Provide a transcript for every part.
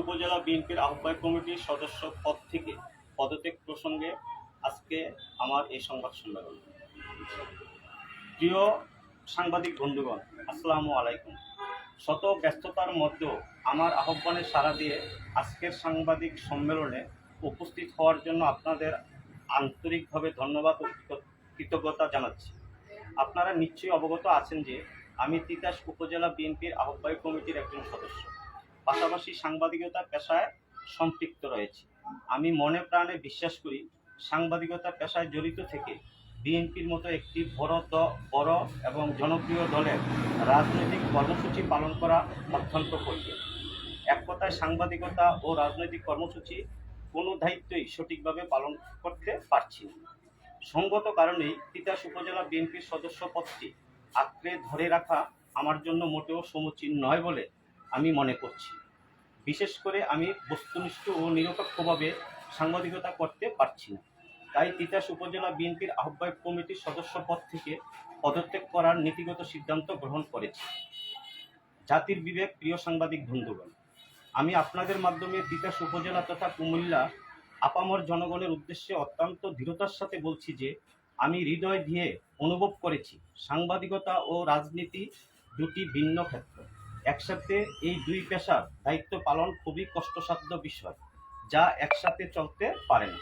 উপজেলা বিএনপির কমিটির সদস্য পদ থেকে পদত্যাগ প্রসঙ্গে আজকে আমার এই সংবাদ সম্মেলন। প্রিয় সাংবাদিক আলাইকুম। শত ব্যস্ততার মধ্যেও আমার আহ্বানে সাড়া দিয়ে আজকের সাংবাদিক সম্মেলনে উপস্থিত হওয়ার জন্য আপনাদের আন্তরিকভাবে ধন্যবাদ ও কৃতজ্ঞতা জানাচ্ছি। আপনারা নিশ্চয়ই অবগত আছেন যে আমি তিতাস উপজেলা বিএনপির আহ্বায়ক কমিটির একজন সদস্য। পাশাপাশি সাংবাদিকতা পেশায় সম্পৃক্ত রয়েছে। আমি মনে প্রাণে বিশ্বাস করি সাংবাদিকতা পেশায় জড়িত থেকে বিএনপির মতো একটি বড় বড় এবং জনপ্রিয় দলের রাজনৈতিক কর্মসূচি পালন করা অত্যন্ত কঠিন। এক কথায় সাংবাদিকতা ও রাজনৈতিক কর্মসূচি কোনো দায়িত্বই সঠিকভাবে পালন করতে পারছি না। সঙ্গত কারণেই তিতাস উপজেলা বিএনপির সদস্য পদটি আঁকড়ে ধরে রাখা আমার জন্য মোটেও সমীচীন নয় বলে আমি মনে করছি। বিশেষ করে আমি বস্তুনিষ্ঠ ও নিরপেক্ষভাবে সাংবাদিকতা করতে পারছি না। তাই তিতাস উপজেলা বিএনপির আহ্বায়ক কমিটির সদস্য পদ থেকে পদত্যাগ করার নীতিগত সিদ্ধান্ত গ্রহণ করেছি। জাতির বিবেক, প্রিয় সাংবাদিক, বন্ধুগণ, আমি আপনাদের মাধ্যমে তিতাস উপজেলা তথা কুমিল্লা আপামর জনগণের উদ্দেশ্যে অত্যন্ত দৃঢ়তার সাথে বলছি যে, আমি হৃদয় দিয়ে অনুভব করেছি সাংবাদিকতা ও রাজনীতি দুটি ভিন্ন ক্ষেত্র। একসাথে এই দুই পেশার দায়িত্ব পালন খুবই কষ্টসাধ্য বিষয়, যা একসাথে চলতে পারে না।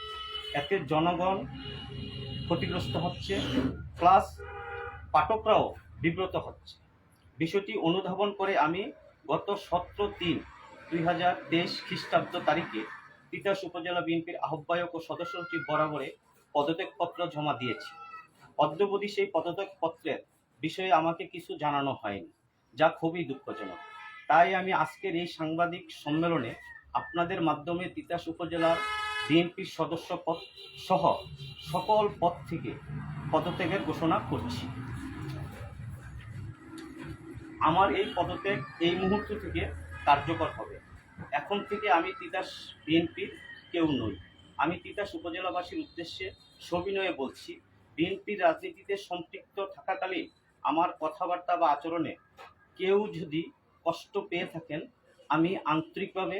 এতে জনগণ ক্ষতিগ্রস্ত হচ্ছে, প্লাস পাঠকরাও বিব্রত হচ্ছে। বিষয়টি অনুধাবন করে আমি গত সতেরো তিন দুই হাজার তেইশ খ্রিস্টাব্দ তারিখে তিতাস উপজেলা বিএনপির আহ্বায়ক ও সদস্য সচিব বরাবরে পদত্যাগপত্র জমা দিয়েছি। অদ্যবধি সেই পদত্যাগপত্রের বিষয়ে আমাকে কিছু জানানো হয়নি, যা খুবই দুঃখজনক। তাই আমি আজকের এই সাংবাদিক সম্মেলনে আপনাদের মাধ্যমে তিতাস উপজেলার বিএনপির সদস্য পদ সহ সকল পদ থেকে পদত্যাগের ঘোষণা করছি। আমার এই পদত্যাগ এই মুহূর্ত থেকে কার্যকর হবে। এখন থেকে আমি তিতাস বিএনপির কেউ নই। আমি তিতাস উপজেলাবাসীর উদ্দেশ্যে সবিনয়ে বলছি, বিএনপির রাজনীতিতে সম্পৃক্ত থাকাকালীন আমার কথাবার্তা বা আচরণে কেউ যদি কষ্ট পেয়ে থাকেন, আমি আন্তরিকভাবে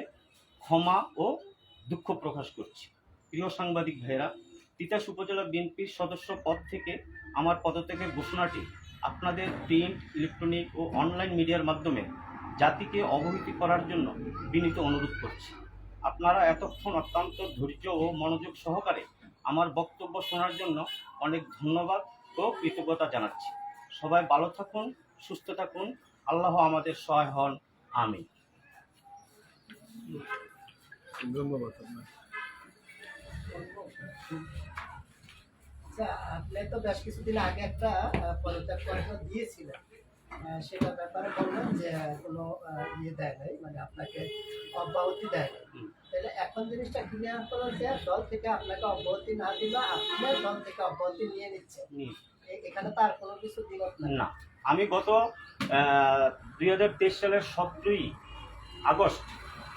ক্ষমা ও দুঃখ প্রকাশ করছি। প্রিয় সাংবাদিক ভাইয়েরা, তিতাস উপজেলা বিএনপির সদস্য পদ থেকে আমার পদত্যাগের ঘোষণাটি আপনাদের প্রিন্ট, ইলেকট্রনিক ও অনলাইন মিডিয়ার মাধ্যমে জাতিকে অবহিত করার জন্য বিনীত অনুরোধ করছি। আপনারা এতক্ষণ অত্যন্ত ধৈর্য ও মনোযোগ সহকারে আমার বক্তব্য শোনার জন্য অনেক ধন্যবাদ ও কৃতজ্ঞতা জানাচ্ছি। সবাই ভালো থাকুন সুস্থ থাকুন। আল্লাহ আমাদের সহায় হন। আমি ধন্যবাদ আচ্ছা আপনি তো বেশ কিছুদিন আগে একটা পদত্যাগ পত্র দিয়েছিলেন। সেটা ব্যাপারে বললেন যে কোনো ইয়ে দেয় নাই মানে আপনাকে অব্যাহতি দেয় নাই। তাহলে এখন জিনিসটা ক্লিয়ার করো যে দল থেকে আপনাকে অব্যাহতি না দিলে আপনি দল থেকে অব্যাহতি নিয়ে। এ- এখানে তার কোনো কিছু দ্বিমত না। আমি গত দুই হাজার তেইশ সালের সতেরোই আগস্ট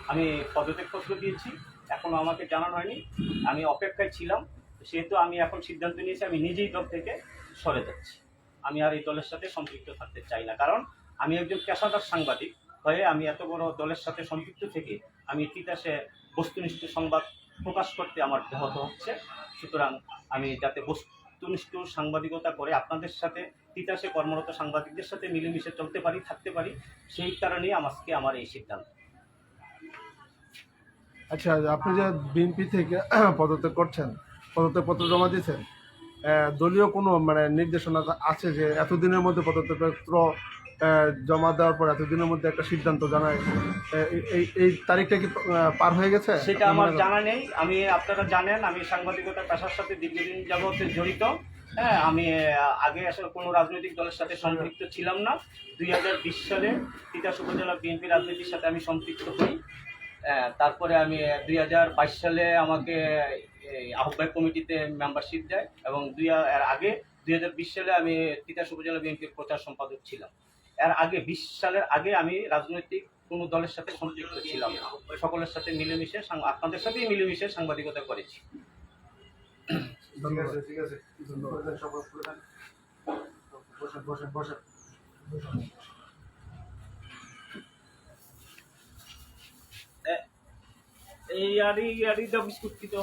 আমি পদত্যাগপত্র দিয়েছি। এখনও আমাকে জানানো হয়নি। আমি অপেক্ষায় ছিলাম সেহেতু আমি এখন সিদ্ধান্ত নিয়েছি আমি নিজেই দল থেকে সরে যাচ্ছি। আমি আর এই দলের সাথে সম্পৃক্ত থাকতে চাই না। কারণ আমি একজন পেশাদার সাংবাদিক হয়ে আমি এত বড় দলের সাথে সম্পৃক্ত থেকে আমি তিতাসে বস্তুনিষ্ঠ সংবাদ প্রকাশ করতে আমার ব্যাহত হচ্ছে। সুতরাং আমি যাতে বস্তুনিষ্ঠ সাংবাদিকতা করে আপনাদের সাথে, তিতাসে কর্মরত সাংবাদিকদের সাথে মিলেমিশে চলতে পারি, থাকতে পারি, সেই কারণেই আমাকে আমার এই সিদ্ধান্ত। আচ্ছা আপনি যে বিএনপি থেকে পদত্যাগ করছেন পদত্যাগ পত্র জমা দিয়েছেন দলীয় কোনো মানে নির্দেশনা আছে যে এতদিনের মধ্যে পদত্যাগপত্র জমা দেওয়ার পর এতদিনের মধ্যে একটা সিদ্ধান্ত জানায়? এই- এই তারিখটা কি পার হয়ে গেছে? সেটা আমার জানা নেই। আমি আপনারা জানেন আমি সাংবাদিকতা পেশার সাথে দীর্ঘদিন যাবত জড়িত। হ্যাঁ আমি আগে আসলে কোনো রাজনৈতিক দলের সাথে সম্পৃক্ত ছিলাম না। দুই হাজার বিশ সালে তিতাস উপজেলা বিএনপি রাজনীতির সাথে আমি সম্পৃক্ত হই। তারপরে আমি দুই হাজার বাইশ সালে আমাকে আহ্বায়ক কমিটিতে মেম্বারশিপ দেয় এবং দুই এর আগে দুই হাজার বিশ সালে আমি তিতাস উপজেলা বিএনপির প্রচার সম্পাদক ছিলাম। এর আগে বিশ সালের আগে আমি রাজনৈতিক কোনো দলের সাথে সংযুক্ত ছিলাম। না সকলের সাথে মিলেমিশে আপনাদের সাথেই মিলেমিশে সাংবাদিকতা করেছি। ধন্যবাদ। ঠিক আছে ধন্যবাদ। বসেন বসেন বসেন। এই আরি আরি দাও বিস্কুট কি তো